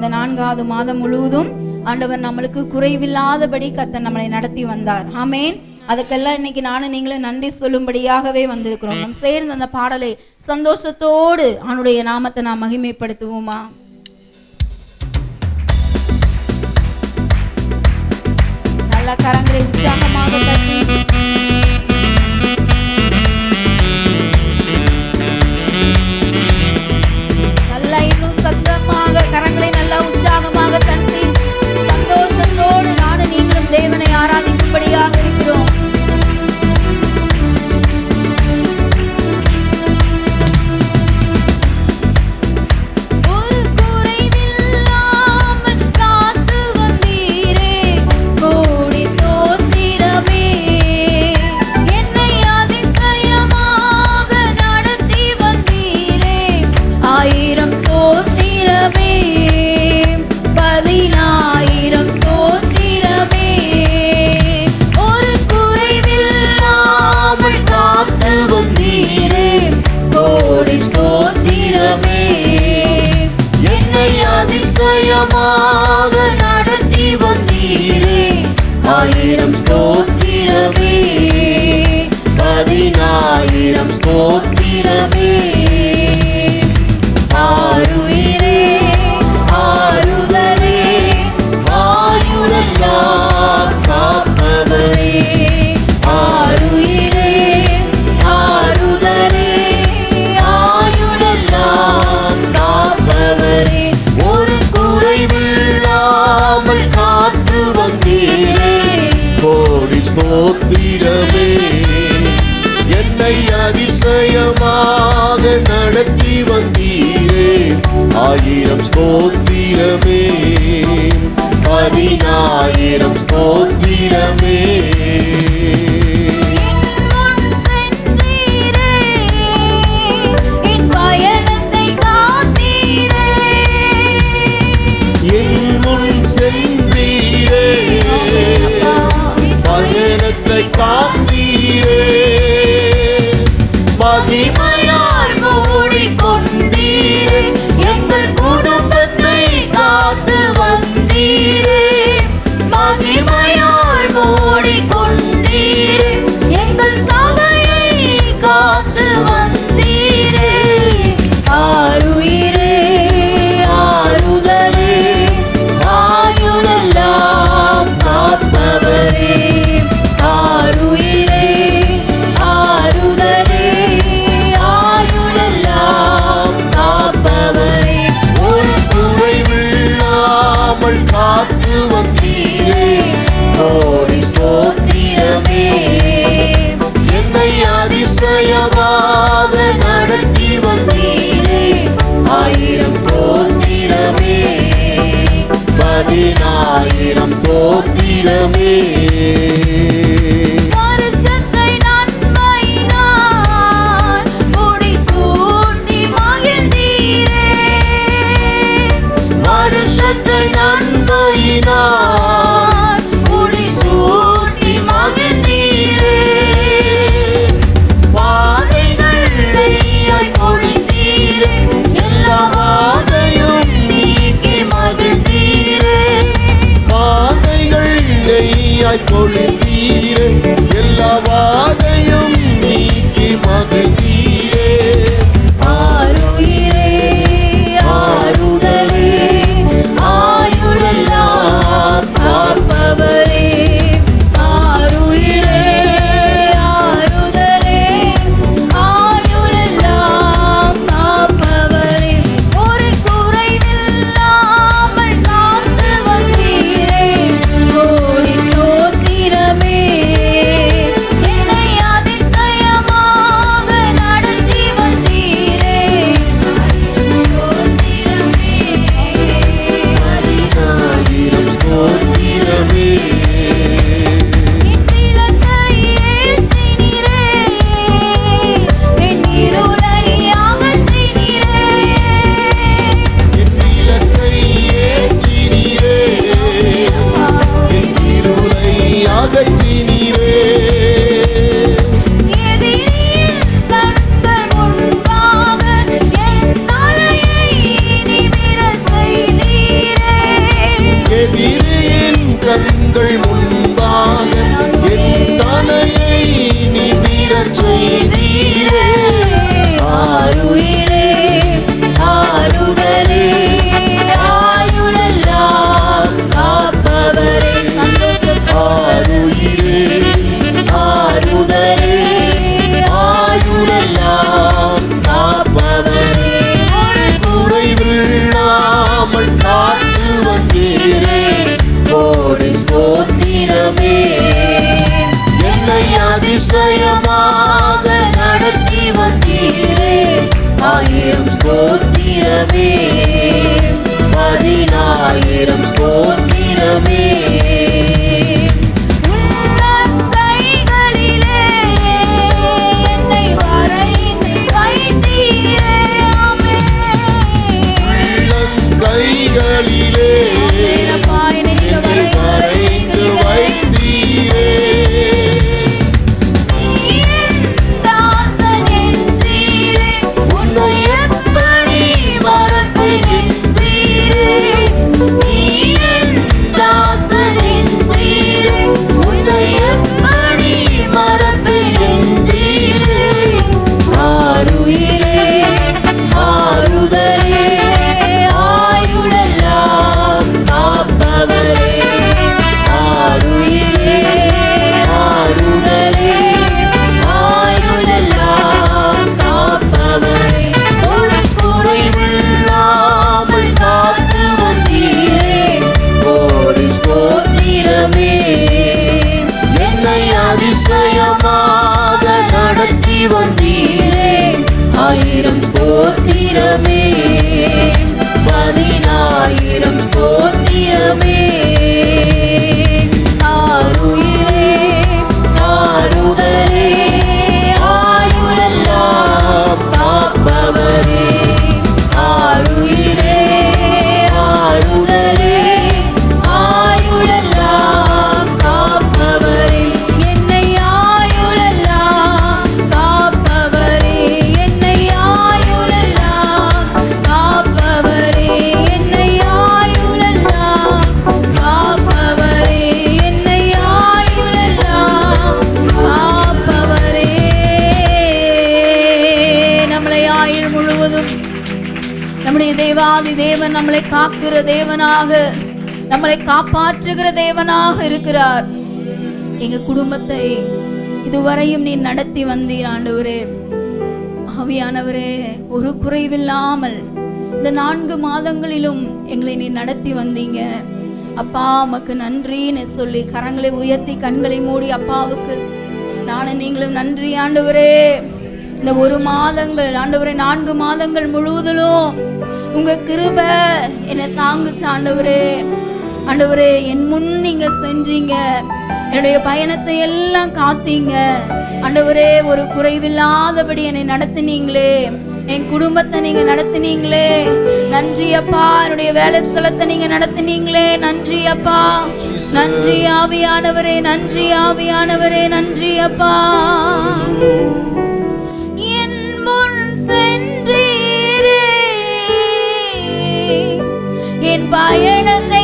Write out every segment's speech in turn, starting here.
இந்த நான்காவது மாதம் முழுவதும் ஆண்டவர் நம்மளுக்கு குறைவில்லாதபடி கத்த நம்மளை நடத்தி வந்தார். ஆமேன். அதுக்கெல்லாம் இன்னைக்கு நானும் நீங்களும் நன்றி சொல்லும்படியாகவே வந்திருக்கிறோம். நம்ம சேர்ந்து அந்த பாடலை சந்தோஷத்தோடு அவனுடைய நாமத்தை நாம் மகிமைப்படுத்துவோமா? நல்லா கரங்களை உற்சாகமாக துணையாக நடத்தி வந்தீரே. ஆயிரம் ஸ்தோத்திரமே. பதினாயிரம் ஸ்தோத்திரமே. அதிசயமாக நடத்தி வந்தீரே. ஆயிரம் ஸ்தோத்திரமே. பதினாயிரம் ஸ்தோத்திரமே. பதினாயிரம் சோத்திரமே. y por el கோத்திரமே பதினாயிரம் ஸ்தோத்திரமே. நம்முடைய தேவன் நம்மளை காக்கிற தேவனாக நம்மளை காப்பாற்றுகிற தேவனாக இருக்கிறார். எங்க குடும்பத்தை இதுவரையும் நீ நடத்தி வந்தீர் ஆண்டவரே. ஆவியானவரே ஒரு குறைவில்லாமல் இந்த நான்கு மாதங்களிலும் எங்களை நீ நடத்தி வந்தீங்க. அப்பா உமக்கு நன்றின்னு சொல்லி கரங்களை உயர்த்தி கண்களை மூடி அப்பாவுக்கு நானும் நீங்களும் நன்றி ஆண்டவரே. இந்த ஒரு மாதங்கள் ஆண்டவரே நான்கு மாதங்கள் முழுவதிலும் உங்க கிருப என்னை தாங்குச்சு ஆண்டவரே. ஆண்டவரே என் முன் நீங்க செஞ்சீங்க என்னுடைய பயணத்தை எல்லாம் காத்தீங்க. ஆண்டவரே ஒரு குறைவில்லாதபடி என்னை நடத்தினீங்களே. என் குடும்பத்தை நீங்க நடத்தினீங்களே. நன்றி அப்பா என்னுடைய வேலை ஸ்தலத்தை நீங்க நடத்தினீங்களே. நன்றி அப்பா. நன்றி ஆவியானவரே நன்றி ஆவியானவரே நன்றி அப்பா. பயணத்தை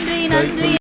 நன்றி நன்றி.